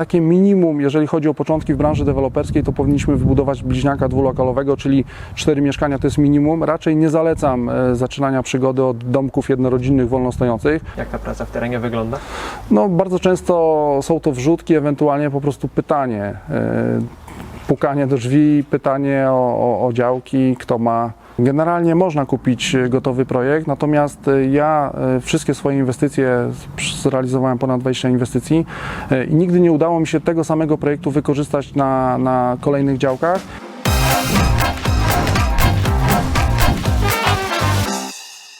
Takie minimum, jeżeli chodzi o początki w branży deweloperskiej, to powinniśmy wybudować bliźniaka dwulokalowego, czyli cztery mieszkania to jest minimum. Raczej nie zalecam e, zaczynania przygody od domków jednorodzinnych wolno stojących. Jak ta praca w terenie wygląda? No, bardzo często są to wrzutki, ewentualnie po prostu pytanie. e, Pukanie do drzwi, pytanie o, o, o działki, kto ma. Generalnie można kupić e, gotowy projekt, natomiast e, ja e, wszystkie swoje inwestycje, zrealizowałem ponad 20 inwestycji i nigdy nie udało mi się tego samego projektu wykorzystać na, na kolejnych działkach.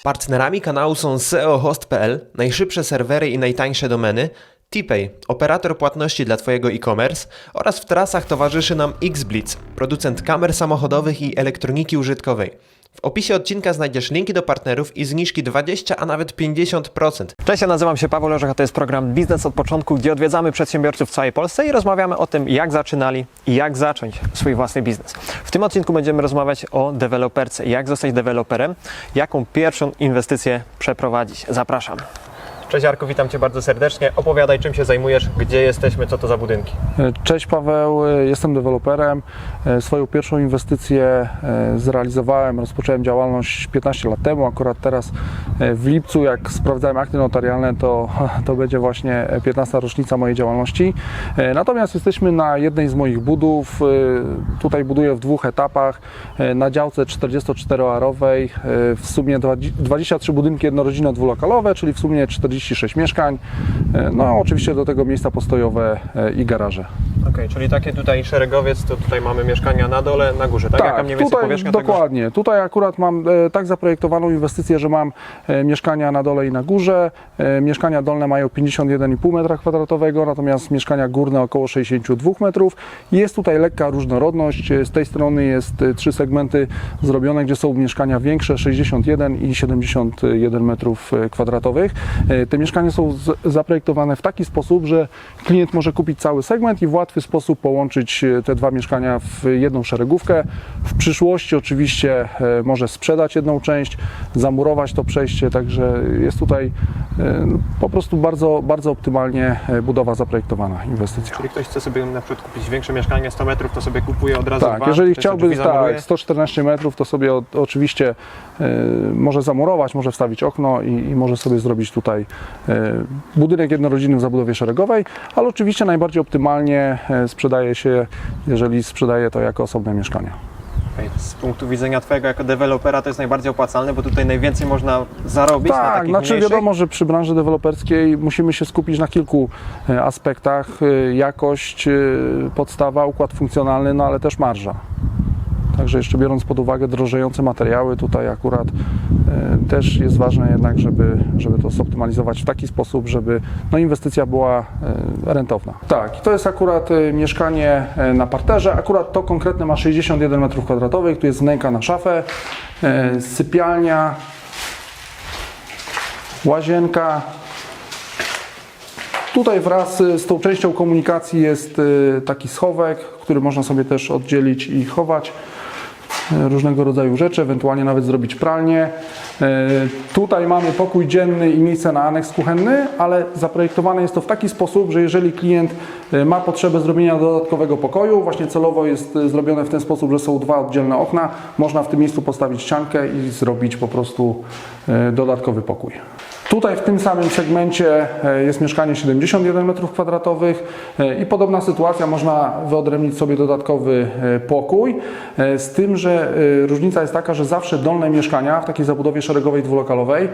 Partnerami kanału są SEOhost.pl, najszybsze serwery i najtańsze domeny, TPay, operator płatności dla Twojego e-commerce oraz w trasach towarzyszy nam XBlitz, producent kamer samochodowych i elektroniki użytkowej. W opisie odcinka znajdziesz linki do partnerów i zniżki 20, a nawet 50%. Cześć, ja nazywam się Paweł Leżech, a to jest program Biznes od początku, gdzie odwiedzamy przedsiębiorców w całej Polsce i rozmawiamy o tym, jak zaczynali i jak zacząć swój własny biznes. W tym odcinku będziemy rozmawiać o deweloperce, jak zostać deweloperem, jaką pierwszą inwestycję przeprowadzić. Zapraszam. Cześć Jarku, witam Cię bardzo serdecznie. Opowiadaj, czym się zajmujesz, gdzie jesteśmy, co to za budynki. E, Cześć Paweł, e, jestem deweloperem. E, Swoją pierwszą inwestycję zrealizowałem, rozpocząłem działalność 15 lat temu. Akurat teraz w lipcu, jak sprawdzałem akty notarialne, to, to będzie właśnie 15 rocznica mojej działalności. Natomiast jesteśmy na jednej z moich budów. Tutaj buduję w dwóch etapach. Na działce 44-arowej e, w sumie 20 23 budynki jednorodzinne dwulokalowe, czyli w sumie 46 mieszkań. E, No oczywiście do tego miejsca postojowe e, i garaże. Okej, czyli takie tutaj szeregowiec, to tutaj mamy mieszkania na dole, na górze, tak? Jaka mniej więcej tutaj powierzchnia tego? dokładnie. Tutaj akurat mam e, tak zaprojektowaną inwestycję, że mam mieszkania na dole i na górze. Mieszkania dolne mają 51,5 m2, natomiast mieszkania górne około 62 metrów. Jest tutaj lekka różnorodność. Z tej strony jest trzy segmenty zrobione, gdzie są mieszkania większe 61 i 71 metrów kwadratowych. Te mieszkania są zaprojektowane w taki sposób, że klient może kupić cały segment i w łatwy sposób połączyć e, te dwa mieszkania w jedną szeregówkę. W przyszłości oczywiście e, może sprzedać jedną część, zamurować to przejście, także jest tutaj e, po prostu bardzo, bardzo optymalnie budowa zaprojektowana, inwestycja. Czyli ktoś chce sobie na przykład kupić większe mieszkanie, 100 metrów, to sobie kupuje od razu Tak, dwa, jeżeli chciałby tak, 114 metrów, to sobie oczywiście e, może zamurować, może wstawić okno i, i może sobie zrobić tutaj budynek jednorodzinny w zabudowie szeregowej, ale oczywiście najbardziej optymalnie e, sprzedaje się, jeżeli sprzedaje to jako osobne mieszkania. Z punktu widzenia Twojego jako dewelopera to jest najbardziej opłacalne, bo tutaj najwięcej można zarobić na Tak, takich znaczy mniejszych. wiadomo, że przy branży deweloperskiej musimy się skupić na kilku e, aspektach. e, Jakość, e, podstawa, układ funkcjonalny, no ale też marża. Także jeszcze biorąc pod uwagę drożejące materiały, tutaj akurat e, też jest ważne jednak, żeby, żeby to zoptymalizować w taki sposób, żeby no, inwestycja była e, rentowna. Tak, to jest akurat e, mieszkanie na parterze. Akurat to konkretne ma 61 m2, tu jest wnęka na szafę, sypialnia, łazienka. Tutaj wraz z tą częścią komunikacji jest taki schowek, który można sobie też oddzielić i chować różnego rodzaju rzeczy, ewentualnie nawet zrobić pralnię. Y, Tutaj mamy pokój dzienny i miejsce na aneks kuchenny, ale zaprojektowane jest to w taki sposób, że jeżeli klient y, ma potrzebę zrobienia dodatkowego pokoju, właśnie celowo jest y, zrobione w ten sposób, że są dwa oddzielne okna, można w tym miejscu postawić ściankę i zrobić po prostu dodatkowy pokój. Tutaj w tym samym segmencie e, jest mieszkanie 71 m2 e, i podobna sytuacja, można wyodrębnić sobie dodatkowy e, pokój, z tym, że różnica jest taka, że zawsze dolne mieszkania w takiej zabudowie szeregowej dwulokalowej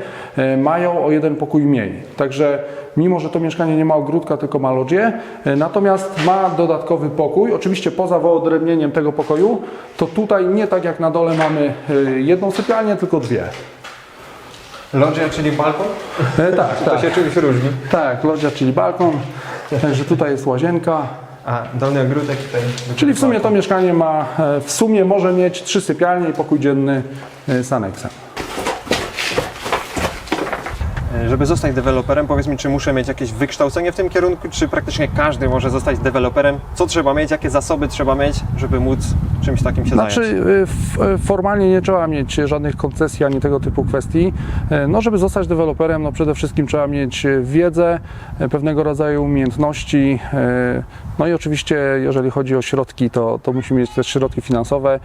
mają o jeden pokój mniej. Także mimo, że to mieszkanie nie ma ogródka, tylko ma lodzie, natomiast ma dodatkowy pokój, oczywiście poza wyodrębnieniem tego pokoju, to tutaj nie tak jak na dole mamy jedną sypialnię, tylko dwie. Lodzia, czyli balkon? E, Tak, To tak. się czymś różni. Tak, lodzia, czyli balkon. Także tutaj jest łazienka. A, dolny ogródek i ten... Czyli w sumie to mieszkanie ma, e, w sumie może mieć trzy sypialnie i pokój dzienny e, z aneksem. E, Żeby zostać deweloperem, powiedz mi, czy muszę mieć jakieś wykształcenie w tym kierunku, czy praktycznie każdy może zostać deweloperem? Co trzeba mieć, jakie zasoby trzeba mieć, żeby móc czymś takim się Znaczy, zająć? y, f- y, formalnie nie trzeba mieć żadnych koncesji ani tego typu kwestii. Y, No, żeby zostać deweloperem, no przede wszystkim trzeba mieć wiedzę, y, pewnego rodzaju umiejętności. No i oczywiście, jeżeli chodzi o środki, to, to musimy mieć też środki finansowe.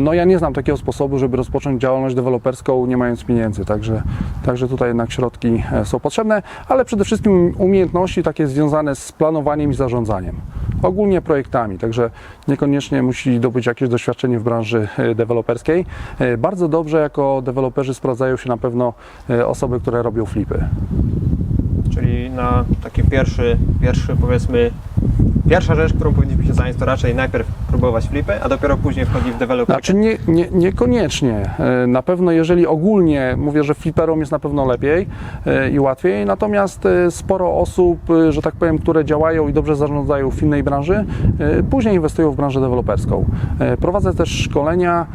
No ja nie znam takiego sposobu, żeby rozpocząć działalność deweloperską nie mając pieniędzy, także, także tutaj jednak środki są potrzebne, ale przede wszystkim umiejętności takie związane z planowaniem i zarządzaniem. Ogólnie projektami, także niekoniecznie musi dobyć jakieś doświadczenie w branży e, deweloperskiej. E, Bardzo dobrze jako deweloperzy sprawdzają się na pewno e, osoby, które robią flipy. Czyli na taki pierwszy, pierwszy powiedzmy, pierwsza rzecz, którą powinniśmy się zająć, to raczej najpierw próbować flipy, a dopiero później wchodzić w deweloperkę. Znaczy nie, nie, niekoniecznie. E, Na pewno jeżeli ogólnie mówię, że fliperom jest na pewno lepiej e, i łatwiej, natomiast e, sporo osób, że tak powiem, które działają i dobrze zarządzają w innej branży, później inwestują w branżę deweloperską. Prowadzę też szkolenia,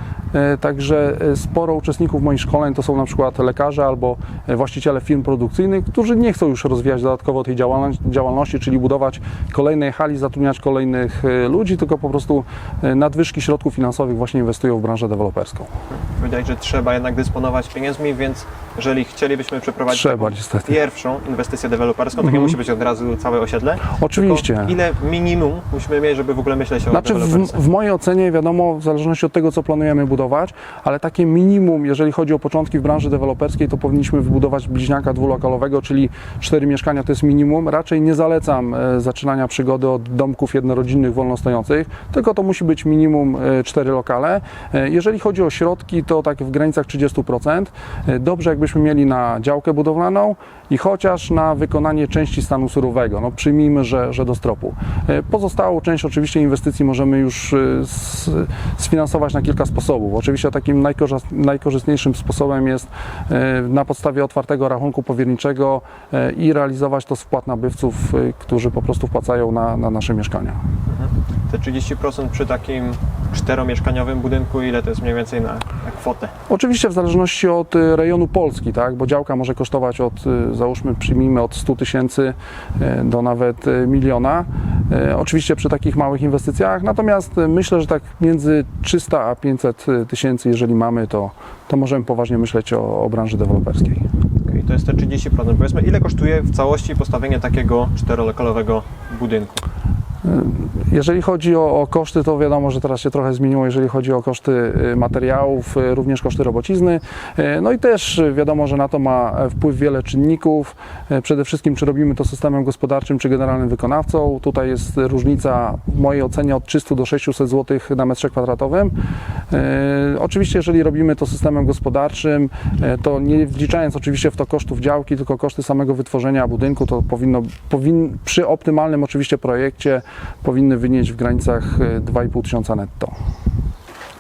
także sporo uczestników moich szkoleń to są na przykład lekarze albo właściciele firm produkcyjnych, którzy nie chcą już rozwijać dodatkowo tej działalności, czyli budować kolejnej hali, zatrudniać kolejnych e, ludzi, tylko po prostu e, nadwyżki środków finansowych właśnie inwestują w branżę deweloperską. Powiedziałeś, że trzeba jednak dysponować pieniędzmi, więc jeżeli chcielibyśmy przeprowadzić Trzeba pierwszą inwestycję deweloperską, to nie Mhm. musi być od razu całe osiedle. Oczywiście. Ile minimum musimy mieć, żeby w ogóle myśleć o Znaczy w, w mojej ocenie wiadomo, w zależności od tego, co planujemy budować, ale takie minimum, jeżeli chodzi o początki w branży deweloperskiej, to powinniśmy wybudować bliźniaka dwulokalowego, czyli cztery mieszkania to jest minimum. Raczej nie zalecam e, zaczynania przygody od domków jednorodzinnych wolno stojących, tylko to musi być minimum e, cztery lokale. E, jeżeli chodzi o środki, to tak w granicach 30%. E, dobrze jakbyśmy mieli na działkę budowlaną i chociaż na wykonanie części stanu surowego. No przyjmijmy, że, że do stropu. E, Pozostałą część oczywiście inwestycji możemy już e, sfinansować na kilka sposobów. Oczywiście takim najkorzyst, najkorzystniejszym sposobem jest e, na podstawie otwartego rachunku powierniczego i realizować to z wpłat nabywców, którzy po prostu wpłacają na, na nasze mieszkania. Te 30% przy takim czteromieszkaniowym budynku, ile to jest mniej więcej na, na kwotę? Oczywiście w zależności od y, rejonu Polski, tak? bo działka może kosztować od, y, załóżmy, przyjmijmy od 100 tysięcy y, do nawet miliona. Oczywiście przy takich małych inwestycjach, natomiast myślę, że tak między 300 a 500 tysięcy, jeżeli mamy, to, to możemy poważnie myśleć o, o branży deweloperskiej. Okej, to jest te 30%. Powiedzmy, ile kosztuje w całości postawienie takiego czterolokalowego budynku? Jeżeli chodzi o, o koszty, to wiadomo, że teraz się trochę zmieniło, jeżeli chodzi o koszty y, materiałów, y, również koszty robocizny. Y, No i też y, wiadomo, że na to ma wpływ wiele czynników. Y, Przede wszystkim, czy robimy to systemem gospodarczym, czy generalnym wykonawcą. Tutaj jest różnica w mojej ocenie od 300 do 600 zł na metrze kwadratowym. Y, Oczywiście, jeżeli robimy to systemem gospodarczym, y, to nie wliczając oczywiście w to kosztów działki, tylko koszty samego wytworzenia budynku, to powinno, powin, przy optymalnym oczywiście projekcie powinny wynieść w granicach y, 2,5 tysiąca netto.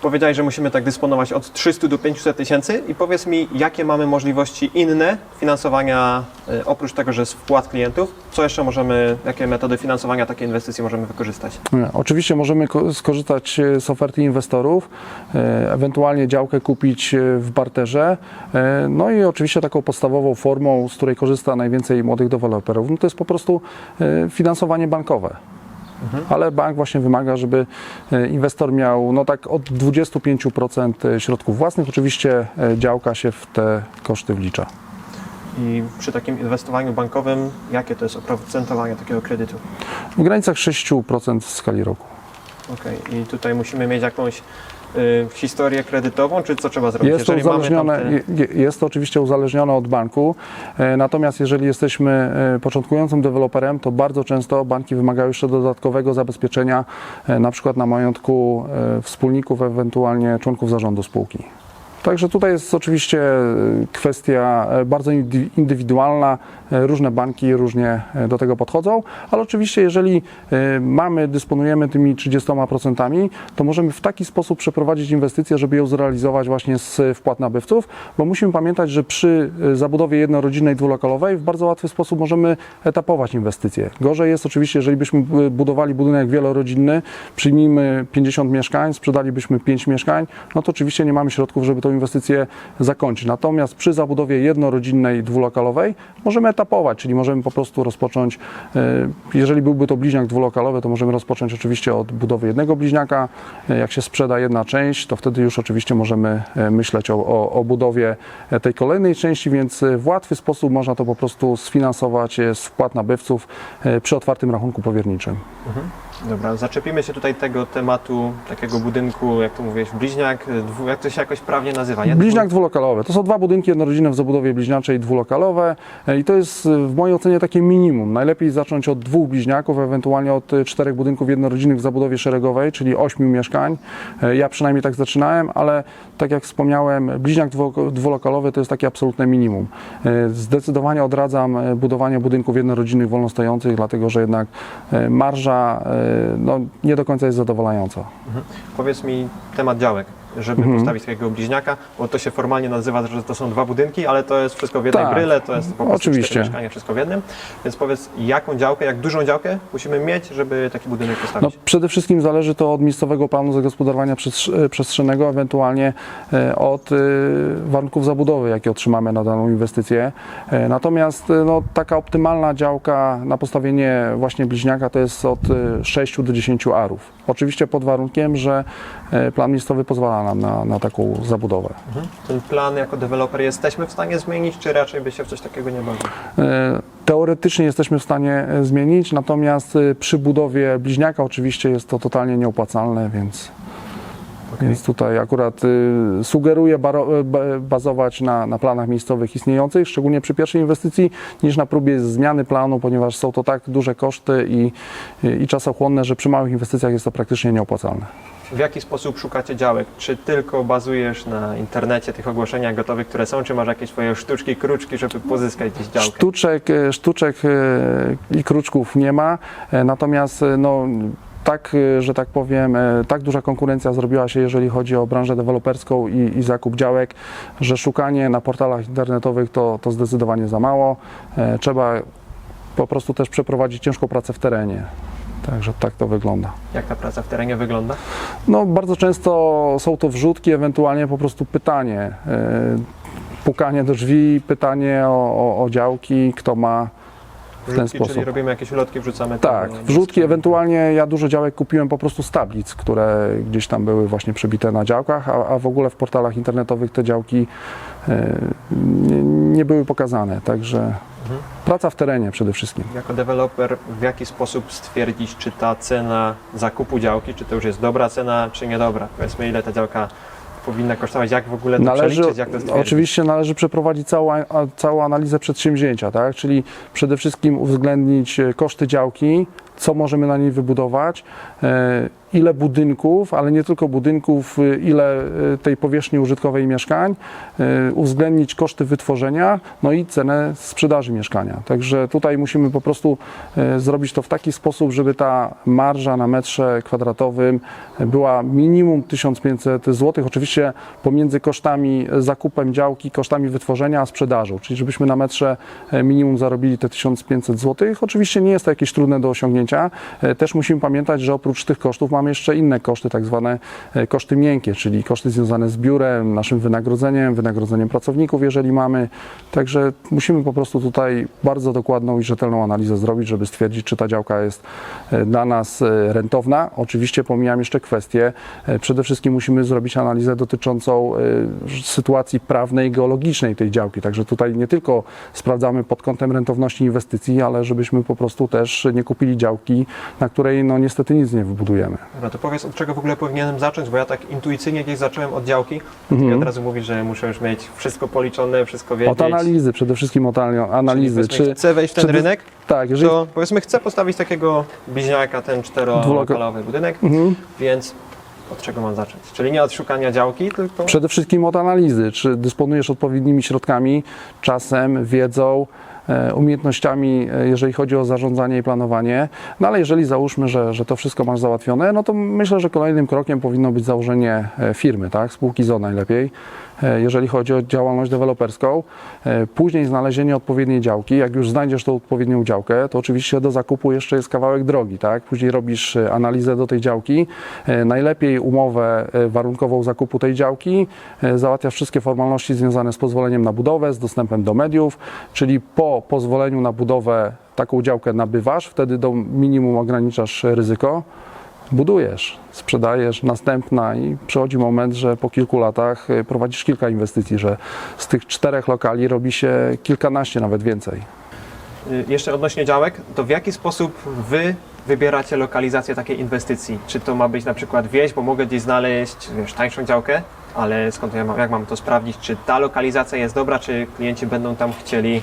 Powiedziałeś, że musimy tak dysponować od 300 do 500 tysięcy i powiedz mi, jakie mamy możliwości inne finansowania, y, oprócz tego, że z wpłat klientów, co jeszcze możemy, jakie metody finansowania takiej inwestycji możemy wykorzystać? Nie, Oczywiście możemy ko- skorzystać e, z oferty inwestorów, e, ewentualnie działkę kupić e, w barterze. e, No i oczywiście taką podstawową formą, z której korzysta najwięcej młodych deweloperów, no to jest po prostu e, finansowanie bankowe. Ale bank właśnie wymaga, żeby e, inwestor miał no tak od 25% środków własnych. Oczywiście e, działka się w te koszty wlicza. I przy takim inwestowaniu bankowym, jakie to jest oprocentowanie takiego kredytu? W granicach 6% w skali roku. Okej, i tutaj musimy mieć jakąś y, historię kredytową, czy co trzeba zrobić? Jest to, mamy uzależnione, tamte- je- je- jest to oczywiście uzależnione od banku, e, natomiast jeżeli jesteśmy e, początkującym deweloperem, to bardzo często banki wymagają jeszcze dodatkowego zabezpieczenia, e, na przykład na majątku e, wspólników, ewentualnie członków zarządu spółki. Także tutaj jest oczywiście e, kwestia e, bardzo indy- indywidualna. E, Różne banki różnie do tego podchodzą, ale oczywiście jeżeli mamy, dysponujemy tymi 30%, to możemy w taki sposób przeprowadzić inwestycję, żeby ją zrealizować właśnie z wpłat nabywców, bo musimy pamiętać, że przy zabudowie jednorodzinnej, dwulokalowej w bardzo łatwy sposób możemy etapować inwestycje. Gorzej jest oczywiście, jeżeli byśmy budowali budynek wielorodzinny, przyjmijmy 50 mieszkań, sprzedalibyśmy 5 mieszkań, no to oczywiście nie mamy środków, żeby tą inwestycję zakończyć. Natomiast przy zabudowie jednorodzinnej, dwulokalowej możemy etapować, czyli możemy po prostu rozpocząć, e, jeżeli byłby to bliźniak dwulokalowy, to możemy rozpocząć oczywiście od budowy jednego bliźniaka. E, Jak się sprzeda jedna część, to wtedy już oczywiście możemy e, myśleć o, o, o budowie tej kolejnej części, więc w łatwy sposób można to po prostu sfinansować z wpłat nabywców przy otwartym rachunku powierniczym. Dobra, zaczepimy się tutaj tego tematu takiego budynku, jak to mówiłeś, bliźniak, dwu, jak to się jakoś prawnie nazywa, nie? Bliźniak dwulokalowy. To są dwa budynki jednorodzinne w zabudowie bliźniaczej dwulokalowe e, i to jest e, w mojej ocenie takie minimum. Najlepiej zacząć od dwóch bliźniaków, ewentualnie od e, czterech budynków jednorodzinnych w zabudowie szeregowej, czyli ośmiu mieszkań. Ja przynajmniej tak zaczynałem, ale tak jak wspomniałem, bliźniak dwu- dwulokalowy to jest takie absolutne minimum. Zdecydowanie odradzam budowanie budynków jednorodzinnych wolnostojących, dlatego że jednak marża no, nie do końca jest zadowalająca. Powiedz mi temat działek, żeby Mhm. postawić takiego bliźniaka, bo to się formalnie nazywa, że to są dwa budynki, ale to jest wszystko w jednej Tak, bryle, to jest po prostu mieszkania, wszystko w jednym. Więc powiedz, jaką działkę, jak dużą działkę musimy mieć, żeby taki budynek No, postawić? przede wszystkim zależy to od miejscowego planu zagospodarowania e, przestrzennego, ewentualnie e, od e, warunków zabudowy, jakie otrzymamy na daną inwestycję. Natomiast no, taka optymalna działka na postawienie właśnie bliźniaka to jest od e, 6 do 10 arów. Oczywiście pod warunkiem, że plan miejscowy pozwala nam na, na taką zabudowę. Mhm. Ten plan jako deweloper jesteśmy w stanie zmienić, czy raczej by się w coś takiego nie bawił? E, Teoretycznie jesteśmy w stanie e, zmienić, natomiast e, przy budowie bliźniaka oczywiście jest to totalnie nieopłacalne, więc, więc tutaj akurat y, sugeruję baro, ba- bazować na, na planach miejscowych istniejących, szczególnie przy pierwszej inwestycji, niż na próbie zmiany planu, ponieważ są to tak duże koszty i, i czasochłonne, że przy małych inwestycjach jest to praktycznie nieopłacalne. W jaki sposób szukacie działek? Czy tylko bazujesz na internecie, tych ogłoszeniach gotowych, które są, czy masz jakieś swoje sztuczki, kruczki, żeby pozyskać gdzieś działkę? Sztuczek, e, sztuczek e, i kruczków nie ma, e, natomiast no, tak, że tak powiem, tak duża konkurencja zrobiła się, jeżeli chodzi o branżę deweloperską i, i zakup działek, że szukanie na portalach internetowych to, to zdecydowanie za mało. Trzeba po prostu też przeprowadzić ciężką pracę w terenie. Także tak to wygląda. Jak ta praca w terenie wygląda? No, bardzo często są to wrzutki, ewentualnie po prostu pytanie. e, Pukanie do drzwi, pytanie o, o, o działki, kto ma w ten Wrzutki, czyli sposób. robimy jakieś ulotki, wrzucamy Tak, tam, wrzutki, ewentualnie ja dużo działek kupiłem po prostu z tablic, które gdzieś tam były właśnie przebite na działkach, a, a w ogóle w portalach internetowych te działki e, nie, nie były pokazane, także. Praca w terenie przede wszystkim. Jako deweloper w jaki sposób stwierdzić, czy ta cena zakupu działki, czy to już jest dobra cena, czy niedobra? Powiedzmy, ile ta działka powinna kosztować, jak w ogóle to Należy, jak to stwierdzić? oczywiście należy przeprowadzić całą, całą analizę przedsięwzięcia, tak? czyli przede wszystkim uwzględnić e, koszty działki, co możemy na niej wybudować, e, ile budynków, ale nie tylko budynków, e, ile e, tej powierzchni użytkowej mieszkań, e, uwzględnić koszty wytworzenia, no i cenę sprzedaży mieszkania. Także tutaj musimy po prostu zrobić to w taki sposób, żeby ta marża na metrze kwadratowym była minimum 1500 zł, oczywiście pomiędzy kosztami zakupem działki, kosztami wytworzenia, a sprzedażą, czyli żebyśmy na metrze minimum zarobili te 1500 zł. Oczywiście nie jest to jakieś trudne do osiągnięcia. Też musimy pamiętać, że oprócz tych kosztów mamy jeszcze inne koszty, tak zwane e, koszty miękkie, czyli koszty związane z biurem, naszym wynagrodzeniem, wynagrodzeniem pracowników, jeżeli mamy. Także musimy po prostu tutaj bardzo dokładną i rzetelną analizę zrobić, żeby stwierdzić, czy ta działka jest e, dla nas e, rentowna. Oczywiście pomijam jeszcze kwestie. e, Przede wszystkim musimy zrobić analizę dotyczącą sytuacji prawnej, geologicznej tej działki. Także tutaj nie tylko sprawdzamy pod kątem rentowności inwestycji, ale żebyśmy po prostu też nie kupili działki, na której no niestety nic nie wybudujemy. Dobra, to powiedz, od czego w ogóle powinienem zacząć, bo ja tak intuicyjnie gdzieś zacząłem od działki Mhm. i od razu mówisz, że muszę już mieć wszystko policzone, wszystko wiedzieć. Od analizy, przede wszystkim od anali- analizy. Czy, chcę wejść w ten czy- rynek, tak, jeżeli to powiedzmy chcę postawić takiego bliźniaka, ten czterolokalowy budynek, Mhm. więc od czego mam zacząć? Czyli nie od szukania działki, tylko Przede wszystkim od analizy, czy dysponujesz odpowiednimi środkami, czasem, wiedzą, umiejętnościami, e, jeżeli chodzi o zarządzanie i planowanie. No ale jeżeli załóżmy, że, że to wszystko masz załatwione, no to myślę, że kolejnym krokiem powinno być założenie e, firmy, tak? spółki ZO najlepiej. E, jeżeli chodzi o działalność deweloperską. E, Później znalezienie odpowiedniej działki. Jak już znajdziesz tą odpowiednią działkę, to oczywiście do zakupu jeszcze jest kawałek drogi. Tak? Później robisz e, analizę do tej działki. Najlepiej umowę warunkową zakupu tej działki. Załatwiasz wszystkie formalności związane z pozwoleniem na budowę, z dostępem do mediów, czyli po pozwoleniu na budowę taką działkę nabywasz, wtedy do minimum ograniczasz ryzyko budujesz, sprzedajesz, następna i przychodzi moment, że po kilku latach y, prowadzisz kilka inwestycji, że z tych czterech lokali robi się kilkanaście, nawet więcej. Y, Jeszcze odnośnie działek, to w jaki sposób Wy wybieracie lokalizację takiej inwestycji? Czy to ma być na przykład wieś, bo mogę gdzieś znaleźć wiesz, tańszą działkę, ale skąd ja mam, jak mam to sprawdzić, czy ta lokalizacja jest dobra, czy klienci będą tam chcieli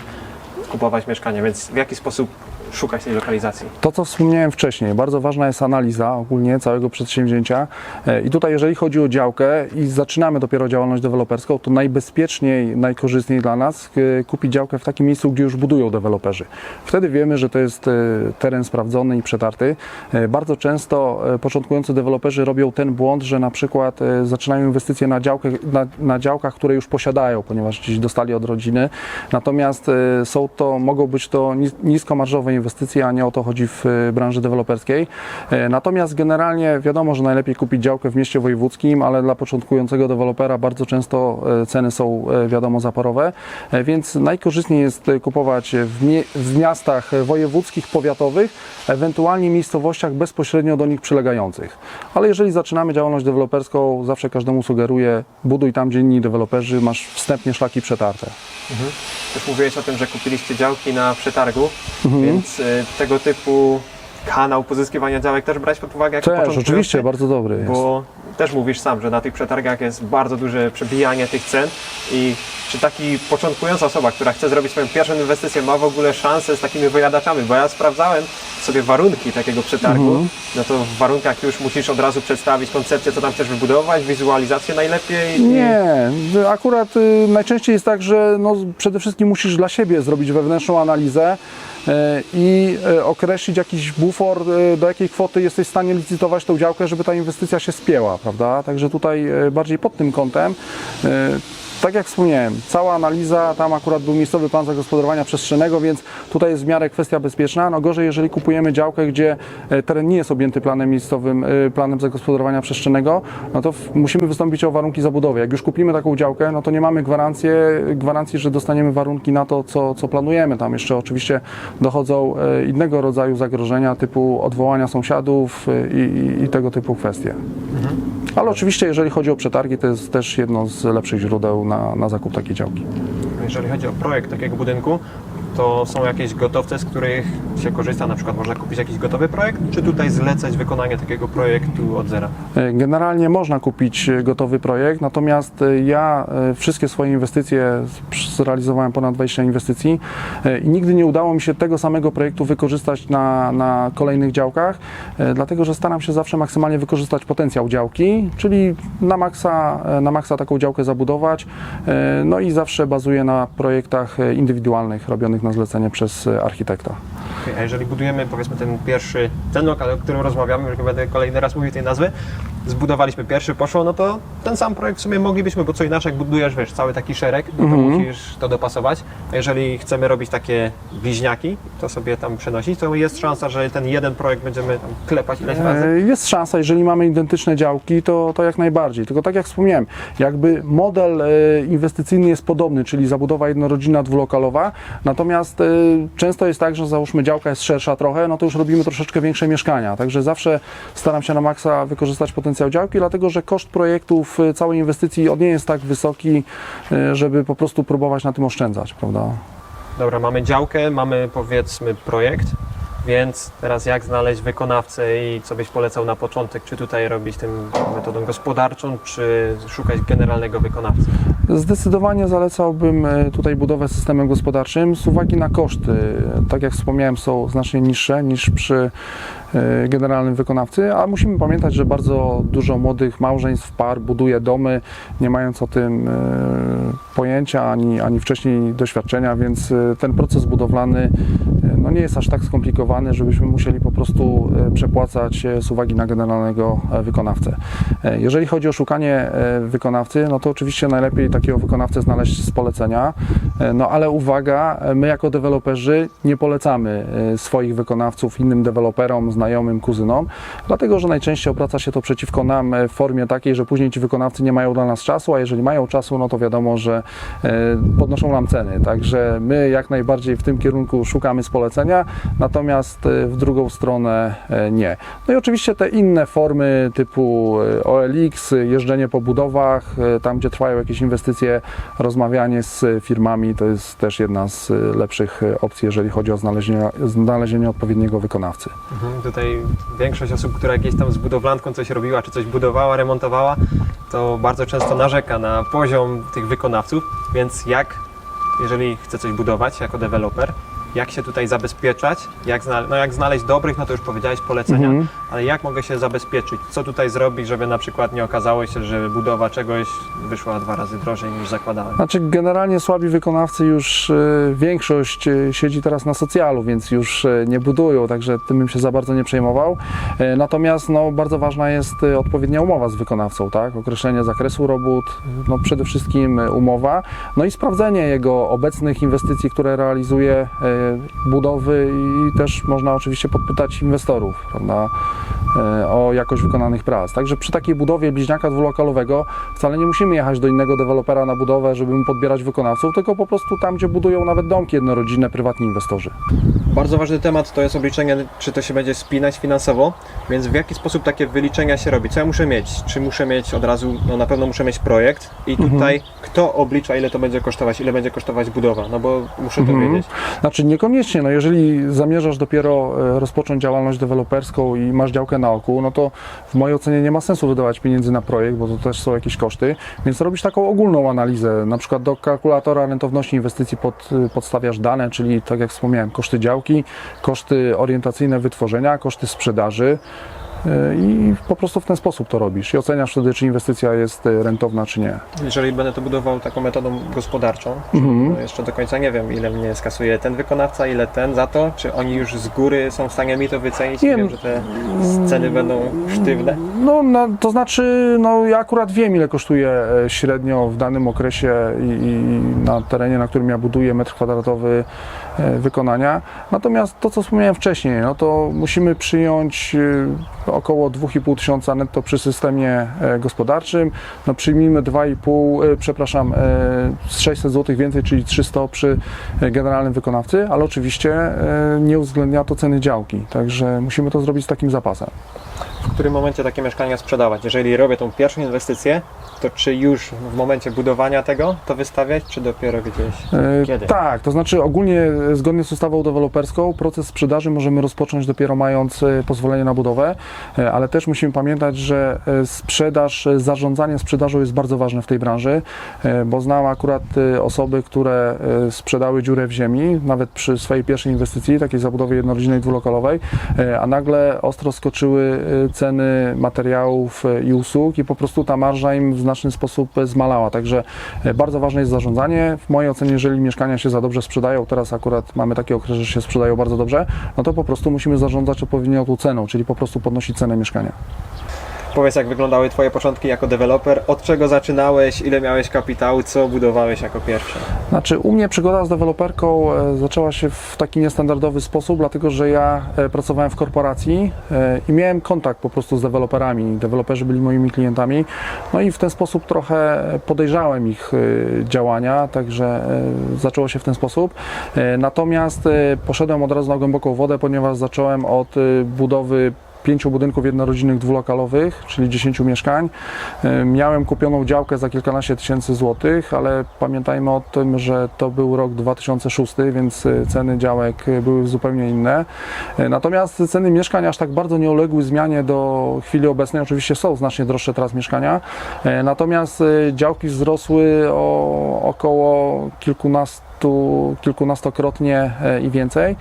kupować mieszkanie, więc w jaki sposób szukać tej lokalizacji? To, co wspomniałem wcześniej, bardzo ważna jest analiza ogólnie całego przedsięwzięcia. E, I tutaj, jeżeli chodzi o działkę i zaczynamy dopiero działalność deweloperską, to najbezpieczniej, najkorzystniej dla nas e, kupić działkę w takim miejscu, gdzie już budują deweloperzy. Wtedy wiemy, że to jest e, teren sprawdzony i przetarty. Bardzo często początkujący deweloperzy robią ten błąd, że na przykład zaczynają inwestycje na, działkę, na, na działkach, które już posiadają, ponieważ gdzieś dostali od rodziny. Natomiast są to, mogą być to nis- niskomarżowe inwestycje, a nie o to chodzi w e, branży deweloperskiej. E, Natomiast generalnie wiadomo, że najlepiej kupić działkę w mieście wojewódzkim, ale dla początkującego dewelopera bardzo często e, ceny są e, wiadomo zaporowe, E, więc najkorzystniej jest kupować w, w miastach wojewódzkich, powiatowych, ewentualnie miejscowościach bezpośrednio do nich przylegających. Ale jeżeli zaczynamy działalność deweloperską, zawsze każdemu sugeruję, buduj tam, gdzie inni deweloperzy, masz wstępnie szlaki przetarte. Też mówiłeś o tym, że kupiliście działki na przetargu, więc y, tego typu kanał pozyskiwania działek też brać pod uwagę jako Też, oczywiście, bardzo dobry jest. Bo też mówisz sam, że na tych przetargach jest bardzo duże przebijanie tych cen i czy taki początkująca osoba, która chce zrobić swoją pierwszą inwestycję, ma w ogóle szansę z takimi wyjadaczami? Bo ja sprawdzałem sobie warunki takiego przetargu, Mhm. no to w warunkach już musisz od razu przedstawić koncepcję, co tam chcesz wybudować, wizualizację najlepiej. Nie, akurat y, najczęściej jest tak, że no, przede wszystkim musisz dla siebie zrobić wewnętrzną analizę i y, określić jakiś bufor, y, do jakiej kwoty jesteś w stanie licytować tą działkę, żeby ta inwestycja się spięła, prawda? Także tutaj bardziej pod tym kątem. tak jak wspomniałem, cała analiza, tam akurat był miejscowy plan zagospodarowania przestrzennego, więc tutaj jest w miarę kwestia bezpieczna. No gorzej, jeżeli kupujemy działkę, gdzie e, teren nie jest objęty planem miejscowym, e, planem zagospodarowania przestrzennego, no to musimy wystąpić o warunki zabudowy. Jak już kupimy taką działkę, no to nie mamy gwarancję, gwarancji, że dostaniemy warunki na to, co, co planujemy. Tam jeszcze oczywiście dochodzą e, innego rodzaju zagrożenia, typu odwołania sąsiadów e, i, i, i tego typu kwestie. Ale oczywiście, jeżeli chodzi o przetargi, to jest też jedno z lepszych źródeł na, na zakup takiej działki. Jeżeli chodzi o projekt takiego budynku, to są jakieś gotowce, z których się korzysta, na przykład można kupić jakiś gotowy projekt, czy tutaj zlecać wykonanie takiego projektu od zera? E, Generalnie można kupić e, gotowy projekt, natomiast e, ja wszystkie swoje inwestycje, zrealizowałem ponad 20 inwestycji i nigdy nie udało mi się tego samego projektu wykorzystać na, na kolejnych działkach, dlatego że staram się zawsze maksymalnie wykorzystać potencjał działki, czyli na maksa, na maksa taką działkę zabudować, no i zawsze bazuję na projektach indywidualnych robionych na zlecenie przez e, architekta. Okej, A jeżeli budujemy powiedzmy ten pierwszy, ten lokal, o którym rozmawiamy, już będę kolejny raz mówił tej nazwy, zbudowaliśmy pierwszy, poszło, no to ten sam projekt w sumie moglibyśmy, bo co inaczej jak budujesz, wiesz, cały taki szereg, no to musisz to dopasować. A jeżeli chcemy robić takie bliźniaki, to sobie tam przenosić, to jest szansa, że ten jeden projekt będziemy tam klepać ileś razy. E, Jest szansa, jeżeli mamy identyczne działki, to, to jak najbardziej. Tylko tak jak wspomniałem, jakby model e, inwestycyjny jest podobny, czyli zabudowa jednorodzinna, dwulokalowa, natomiast e, często jest tak, że załóżmy działka jest szersza trochę, no to już robimy troszeczkę większe mieszkania. Także zawsze staram się na maksa wykorzystać potencjał działki, dlatego że koszt projektów e, całej inwestycji on nie jest tak wysoki, e, żeby po prostu próbować na tym oszczędzać, prawda? Dobra, mamy działkę, mamy powiedzmy projekt, więc teraz jak znaleźć wykonawcę i co byś polecał na początek? Czy tutaj robić tym metodą gospodarczą, czy szukać generalnego wykonawcy? Zdecydowanie zalecałbym e, tutaj budowę systemem gospodarczym z uwagi na koszty. Tak jak wspomniałem, są znacznie niższe niż przy e, generalnym wykonawcy, a musimy pamiętać, że bardzo dużo młodych małżeństw, par buduje domy, nie mając o tym e, pojęcia ani, ani wcześniej doświadczenia, więc ten proces budowlany no nie jest aż tak skomplikowany, żebyśmy musieli po prostu e, przepłacać e, z uwagi na generalnego e, wykonawcę. Jeżeli chodzi o szukanie wykonawcy, no to oczywiście najlepiej takiego wykonawcę znaleźć z polecenia, no ale uwaga, my jako deweloperzy nie polecamy swoich wykonawców innym deweloperom, znajomym, kuzynom, dlatego że najczęściej obraca się to przeciwko nam w formie takiej, że później ci wykonawcy nie mają dla nas czasu, a jeżeli mają czasu, no to wiadomo, że podnoszą nam ceny. Także my jak najbardziej w tym kierunku szukamy z polecenia, natomiast e, w drugą stronę e, nie. No i oczywiście te inne formy typu e, OLX, jeżdżenie po budowach, tam gdzie trwają jakieś inwestycje, rozmawianie z firmami, to jest też jedna z lepszych opcji, jeżeli chodzi o znalezienie, znalezienie odpowiedniego wykonawcy. Mhm, tutaj większość osób, która jakieś tam z budowlanką coś robiła, czy coś budowała, remontowała, to bardzo często narzeka na poziom tych wykonawców, więc jak, jeżeli chce coś budować jako deweloper, jak się tutaj zabezpieczać, jak, zna, no jak znaleźć dobrych, no to już powiedziałeś polecenia, Mhm. ale jak mogę się zabezpieczyć? Co tutaj zrobić, żeby na przykład nie okazało się, że budowa czegoś wyszła dwa razy drożej niż zakładałem? Znaczy, generalnie słabi wykonawcy już e, większość e, siedzi teraz na socjalu, więc już e, nie budują, także tym bym się za bardzo nie przejmował. E, Natomiast no, bardzo ważna jest e, odpowiednia umowa z wykonawcą, tak? Określenie zakresu robót, no przede wszystkim umowa, no i sprawdzenie jego obecnych inwestycji, które realizuje, e, budowy i też można oczywiście podpytać inwestorów, prawda? e, o jakość wykonanych prac. Także przy takiej budowie bliźniaka dwulokalowego wcale nie musimy jechać do innego dewelopera na budowę, żeby mu podbierać wykonawców, tylko po prostu tam, gdzie budują nawet domki jednorodzinne, prywatni inwestorzy. Bardzo ważny temat to jest obliczenie, czy to się będzie spinać finansowo, więc w jaki sposób takie wyliczenia się robi? Co ja muszę mieć? Czy muszę mieć od razu, no na pewno muszę mieć projekt i tutaj kto oblicza, ile to będzie kosztować, ile będzie kosztować budowa, no bo muszę to wiedzieć. Znaczy niekoniecznie, no jeżeli zamierzasz dopiero e, rozpocząć działalność deweloperską i masz działkę na oku, no to w mojej ocenie nie ma sensu wydawać pieniędzy na projekt, bo to też są jakieś koszty, więc robisz taką ogólną analizę, na przykład do kalkulatora rentowności inwestycji pod, podstawiasz dane, czyli tak jak wspomniałem, koszty działki, koszty orientacyjne wytworzenia, koszty sprzedaży, e, i po prostu w ten sposób to robisz i oceniasz wtedy, czy inwestycja jest e, rentowna, czy nie. Jeżeli będę to budował taką metodą gospodarczą, to jeszcze do końca nie wiem, ile mnie skasuje ten wykonawca, ile ten za to, czy oni już z góry są w stanie mi to wycenić Nie wiem, że te ceny będą sztywne. No, no, to znaczy, no, ja akurat wiem, ile kosztuje e, średnio w danym okresie i, i na terenie, na którym ja buduję metr kwadratowy wykonania. Natomiast to, co wspomniałem wcześniej, no to musimy przyjąć e, około 2,5 tysiąca netto przy systemie e, gospodarczym. No, przyjmijmy 2,5, e, przepraszam, e, z 600 zł więcej, czyli 300 przy e, generalnym wykonawcy, ale oczywiście e, nie uwzględnia to ceny działki, także musimy to zrobić z takim zapasem. w którym momencie takie mieszkania sprzedawać. Jeżeli robię tą pierwszą inwestycję, to czy już w momencie budowania tego to wystawiać, czy dopiero gdzieś? E, Kiedy? Tak, to znaczy ogólnie e, zgodnie z ustawą deweloperską proces sprzedaży możemy rozpocząć dopiero mając e, pozwolenie na budowę, ale też musimy pamiętać, że sprzedaż, zarządzanie sprzedażą jest bardzo ważne w tej branży, bo znam akurat osoby, które sprzedały dziurę w ziemi, nawet przy swojej pierwszej inwestycji, takiej zabudowie jednorodzinnej dwulokalowej, a nagle ostro skoczyły ceny materiałów i usług i po prostu ta marża im w znaczny sposób zmalała. Także e, bardzo ważne jest zarządzanie. W mojej ocenie, jeżeli mieszkania się za dobrze sprzedają, teraz akurat mamy taki okres, że się sprzedają bardzo dobrze, no to po prostu musimy zarządzać odpowiednio tą ceną, czyli po prostu podnosić cenę mieszkania. Powiedz, jak wyglądały Twoje początki jako deweloper, od czego zaczynałeś, ile miałeś kapitału, co budowałeś jako pierwsze? Znaczy, u mnie przygoda z deweloperką e, zaczęła się w taki niestandardowy sposób, dlatego że ja e, pracowałem w korporacji e, i miałem kontakt po prostu z deweloperami. Deweloperzy byli moimi klientami, no i w ten sposób trochę podejrzałem ich działania, także zaczęło się w ten sposób. Natomiast poszedłem od razu na głęboką wodę, ponieważ zacząłem od budowy pięciu budynków jednorodzinnych dwulokalowych, czyli 10 mieszkań. E, Miałem kupioną działkę za kilkanaście tysięcy złotych, ale pamiętajmy o tym, że to był rok 2006, więc e, ceny działek e, były zupełnie inne. Natomiast ceny mieszkań aż tak bardzo nie uległy zmianie do chwili obecnej. Oczywiście są znacznie droższe teraz mieszkania, natomiast działki wzrosły o około kilkunastu kilkunastu, kilkunastokrotnie e, i więcej.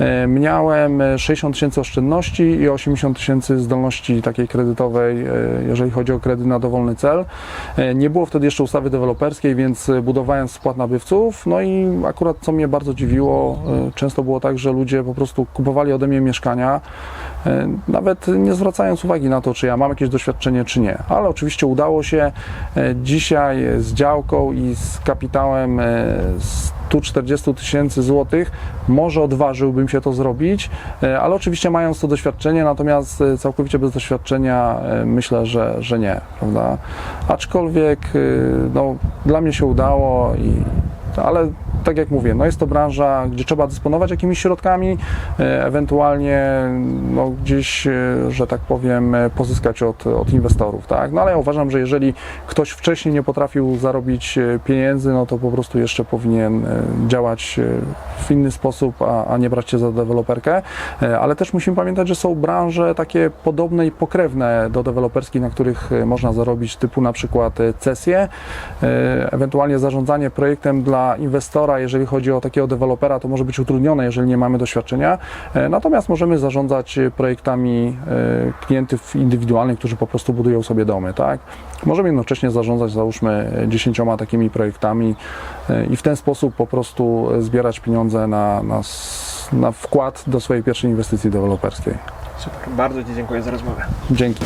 E, Miałem e, 60 tysięcy oszczędności i 80 tysięcy zdolności takiej kredytowej, e, jeżeli chodzi o kredyt na dowolny cel. Nie było wtedy jeszcze ustawy deweloperskiej, więc budowałem spłat nabywców. No i akurat co mnie bardzo dziwiło, często było tak, że ludzie po prostu kupowali ode mnie mieszkania, nawet nie zwracając uwagi na to, czy ja mam jakieś doświadczenie, czy nie. Ale oczywiście udało się e, dzisiaj z działką i z kapitałem e, 140 tysięcy złotych. Może odważyłbym się to zrobić, e, ale oczywiście mając to doświadczenie, natomiast e, całkowicie bez doświadczenia e, myślę, że, że nie, prawda? Aczkolwiek e, no, dla mnie się udało i ale tak jak mówię, no jest to branża, gdzie trzeba dysponować jakimiś środkami, e, ewentualnie no, gdzieś, e, że tak powiem, e, pozyskać od, od inwestorów, tak? No ale ja uważam, że jeżeli ktoś wcześniej nie potrafił zarobić pieniędzy, no to po prostu jeszcze powinien działać w inny sposób, a, a nie brać się za deweloperkę, ale też musimy pamiętać, że są branże takie podobne i pokrewne do deweloperskich, na których można zarobić, typu na przykład cesje, ewentualnie zarządzanie projektem dla inwestora, jeżeli chodzi o takiego dewelopera, to może być utrudnione, jeżeli nie mamy doświadczenia. E, Natomiast możemy zarządzać e, projektami e, klientów indywidualnych, którzy po prostu budują sobie domy, tak? Możemy jednocześnie zarządzać, załóżmy, dziesięcioma takimi projektami i w ten sposób po prostu zbierać pieniądze na, na, na wkład do swojej pierwszej inwestycji deweloperskiej. Super, bardzo Ci dziękuję za rozmowę. Dzięki.